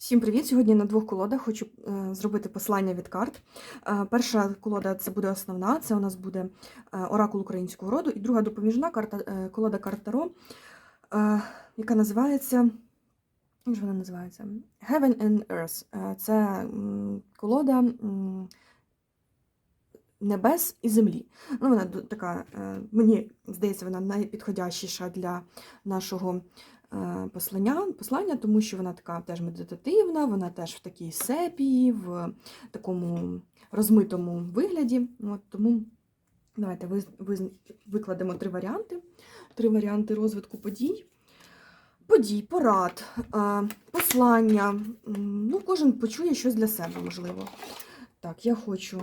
Всім привіт! Сьогодні на двох колодах хочу е, зробити послання від карт. Е, перша колода це буде основна, це у нас буде е, оракул українського роду, і друга допоміжна карта, колода карт Таро, яка називається. Як ж вона називається? Heaven and Earth. Це колода небес і землі. Ну, вона така, мені здається, вона найпідходящіша для нашого послання, послання, тому що вона така теж медитативна, вона теж в такій сепії, в такому розмитому вигляді. От, тому давайте виз- виз- викладемо три варіанти. Три варіанти розвитку подій. Подій, порад, е, послання. Ну, кожен почує щось для себе, можливо. Так, я хочу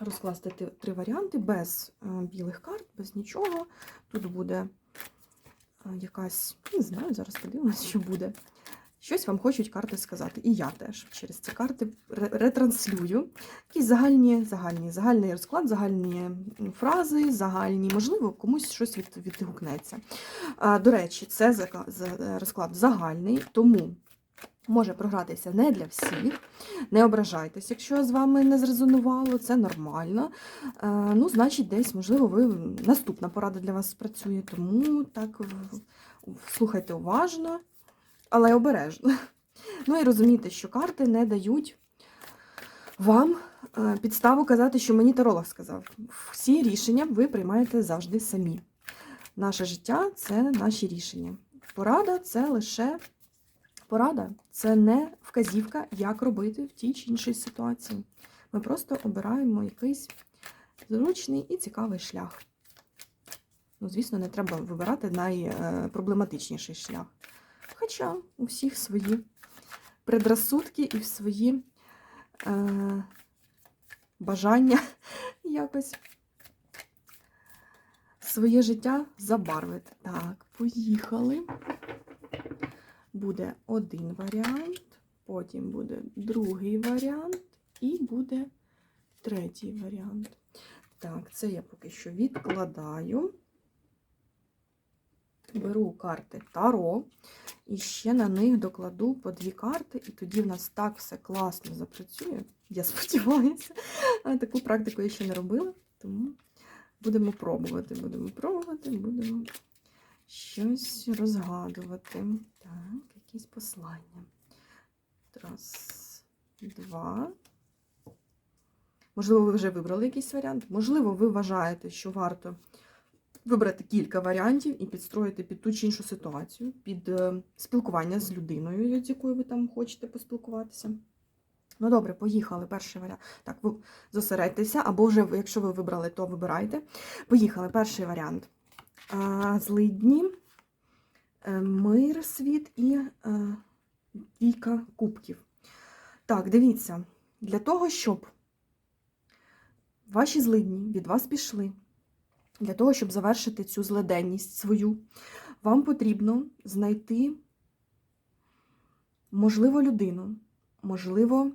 розкласти три варіанти без е, білих карт, без нічого. Тут буде е, якась, не знаю, зараз подивимось, що буде. Щось вам хочуть карти сказати. І я теж через ці карти ретранслюю. Якісь загальні, загальні, загальний розклад, загальні фрази, загальні, можливо, комусь щось від, відгукнеться. А, До речі, це розклад загальний, тому може програтися не для всіх. Не ображайтесь, якщо з вами не зрезонувало, це нормально. Е, Ну, значить, десь, можливо, ви наступна порада для вас спрацює, тому так слухайте уважно, але обережно. Ну і розумійте, що карти не дають вам е, підставу казати, що мені таролог сказав. Всі рішення ви приймаєте завжди самі. Наше життя це наші рішення. Порада це лише порада, це не вказівка, як робити в тій чи іншій ситуації. Ми просто обираємо якийсь зручний і цікавий шлях. Ну, звісно, не треба вибирати найпроблематичніший шлях. Хоча у всіх свої предрасудки і свої е, бажання якось своє життя забарвити. Так, поїхали. Буде один варіант, потім буде другий варіант і буде третій варіант. Так, це я поки що відкладаю. Беру карти Таро і ще на них докладу по дві карти, і тоді в нас так все класно запрацює. Я сподіваюся. Таку практику я ще не робила, тому будемо пробувати, будемо пробувати, будемо щось розгадувати. Так, якісь послання. Раз, два. Можливо, ви вже вибрали якийсь варіант. Можливо, ви вважаєте, що варто вибрати кілька варіантів і підстроїти під ту чи іншу ситуацію, під е, спілкування з людиною, з якою ви там хочете поспілкуватися. Ну, добре, поїхали. Перший варіант. Так, ви зосередьтеся, або вже, якщо ви вибрали, то вибирайте. Поїхали. Перший варіант. Злидні, мир, світ і е, війка кубків. Так, дивіться, для того, щоб ваші злидні від вас пішли, для того, щоб завершити цю злиденність свою, вам потрібно знайти, можливо, людину, можливо,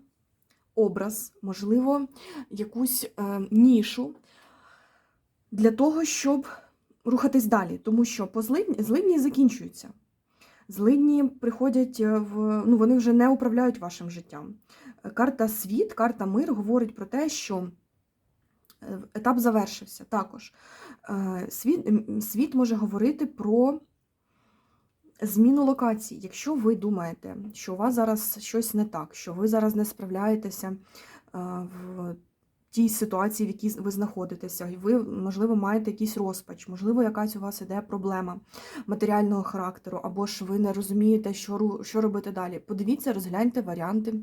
образ, можливо, якусь е, нішу для того, щоб рухатись далі. Тому що по злидні, закінчуються. Злидні приходять е, в. Ну, вони вже не управляють вашим життям. Карта світ, карта мир говорить про те, що е, етап завершився. Також Е, світ, світ може говорити про зміну локації. Якщо ви думаєте, що у вас зараз щось не так, що ви зараз не справляєтеся в тій ситуації, в якій ви знаходитеся, і ви, можливо, маєте якийсь розпач, можливо, якась у вас іде проблема матеріального характеру, або ж ви не розумієте, що, що робити далі. Подивіться, розгляньте варіанти.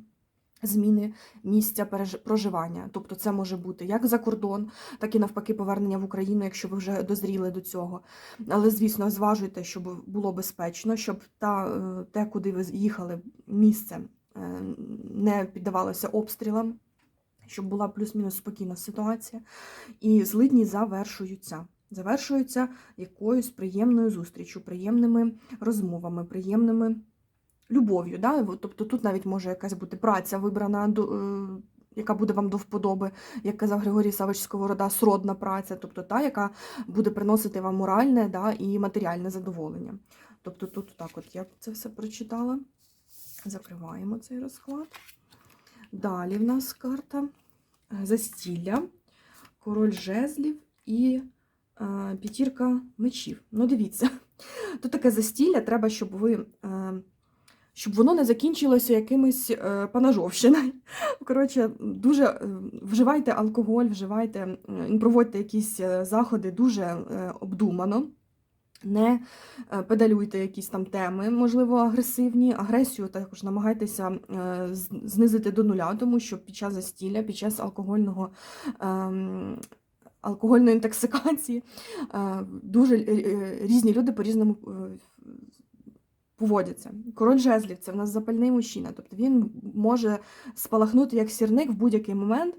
Зміни місця проживання, тобто це може бути як за кордон, так і навпаки повернення в Україну, якщо ви вже дозріли до цього. Але, звісно, зважуйте, щоб було безпечно, щоб та, е, те, куди ви їхали, місце е, не піддавалося обстрілам, щоб була плюс-мінус спокійна ситуація. І злидні завершуються. Завершуються якоюсь приємною зустрічю, приємними розмовами, приємними любов'ю. Да? Тобто тут навіть може якась бути праця вибрана, до- е, яка буде вам до вподоби, як казав Григорій Савич Сковорода, сродна праця, тобто та, яка буде приносити вам моральне да, і матеріальне задоволення. Тобто тут так от я це все прочитала. Закриваємо цей розклад. Далі в нас карта е, застілля, король жезлів і е, п'ятірка мечів. Ну, дивіться, тут таке застілля, треба, щоб ви. Е, щоб воно не закінчилося якимось е, панажовщиною. Коротше, дуже вживайте алкоголь, вживайте, проводьте якісь заходи дуже обдумано. Не е, педалюйте якісь там теми, можливо, агресивні. Агресію також намагайтеся е, знизити до нуля, тому що під час застілля, під час алкогольного. ем, Алкогольної інтоксикації е, дуже різні люди по-різному поводяться. Король жезлів це в нас запальний мужчина, тобто він може спалахнути як сірник в будь-який момент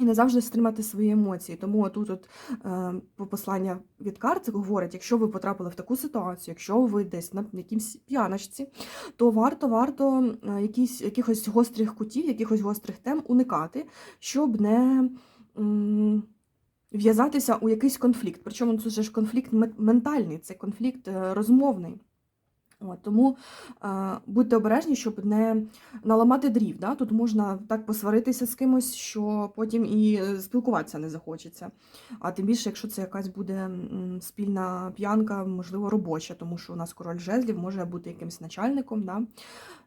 і не завжди стримати свої емоції. Тому тут от, е, по- послання від карт говорить, якщо ви потрапили в таку ситуацію, якщо ви десь на якимсь п'яночці, то варто варто е, якісь, якихось гострих кутів, якихось гострих тем уникати, щоб не. В'язатися у якийсь конфлікт. Причому це ж конфлікт ментальний, це конфлікт е, розмовний. От, тому е, будьте обережні, щоб не наламати дрів. Да? Тут можна так посваритися з кимось, що потім і е, спілкуватися не захочеться. А тим більше, якщо це якась буде спільна п'янка, можливо, робоча, тому що у нас король жезлів може бути якимось начальником, да?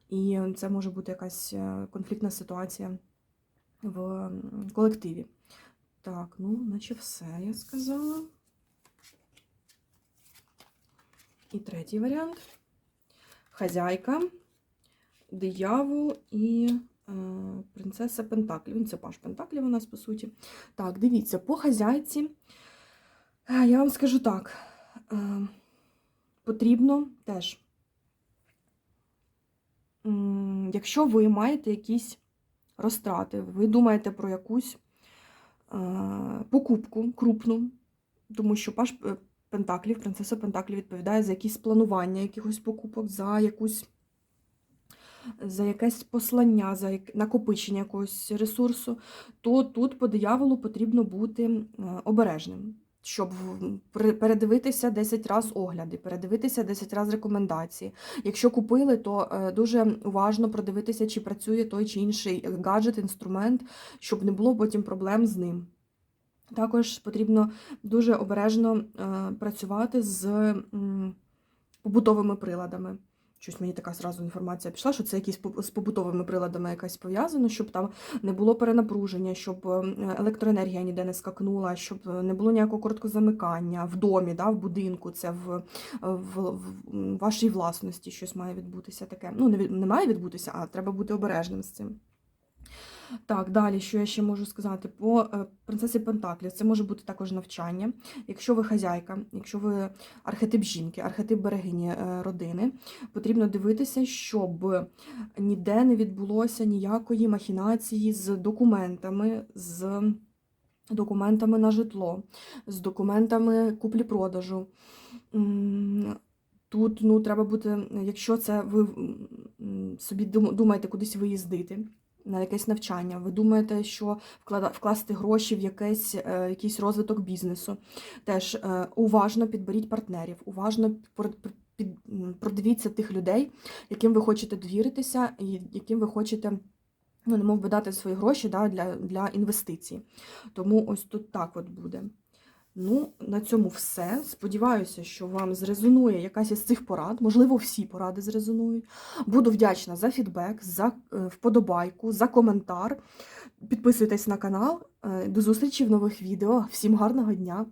і це може бути якась е, конфліктна ситуація в колективі. Так, ну, наче все я сказала. І третій варіант хазяйка, диявол і е, принцеса Пентаклів. Він це паш Пентаклів у нас, по суті. Так, дивіться, по хазяйці, е, я вам скажу так, е, потрібно теж, м, якщо ви маєте якісь розтрати, ви думаєте про якусь е, покупку крупну, тому що паш е, Пентаклів, принцеса Пентаклів відповідає за якісь планування якихось покупок, за якусь за якесь послання, за накопичення якогось ресурсу, то тут по дияволу потрібно бути е, обережним, щоб передивитися 10 раз огляди, передивитися 10 раз рекомендації. Якщо купили, то е, дуже уважно продивитися, чи працює той чи інший гаджет, інструмент, щоб не було потім проблем з ним. Також потрібно дуже обережно е, працювати з побутовими приладами. Щось мені така зразу інформація пішла, що це якісь з побутовими приладами якась пов'язано, щоб там не було перенапруження, щоб е, електроенергія ніде не скакнула, щоб не було ніякого короткозамикання в домі, да, в будинку, це в, в, в вашій власності щось має відбутися таке. Ну, не, не має відбутися, а треба бути обережним з цим. Так, далі, що я ще можу сказати? По е, принцесі Пентаклів це може бути також навчання. Якщо ви хазяйка, якщо ви архетип жінки, архетип берегині е, родини, потрібно дивитися, щоб ніде не відбулося ніякої махінації з документами, з документами на житло, з документами куплі-продажу. Тут ну, треба бути, якщо це ви собі думаєте кудись виїздити, на якесь навчання, ви думаєте, що вкласти гроші в якийсь, е, якийсь розвиток бізнесу. Теж е, уважно підберіть партнерів, уважно продивіться тих людей, яким ви хочете довіритися, і яким ви хочете. Ну, немов би дати свої гроші да, для, для інвестицій. Тому ось тут так от буде. Ну, на цьому все. Сподіваюся, що вам зрезонує якась із цих порад. Можливо, всі поради зрезонують. Буду вдячна за фідбек, за е, вподобайку, за коментар. Підписуйтесь на канал. Е, До зустрічі в нових відео. Всім гарного дня!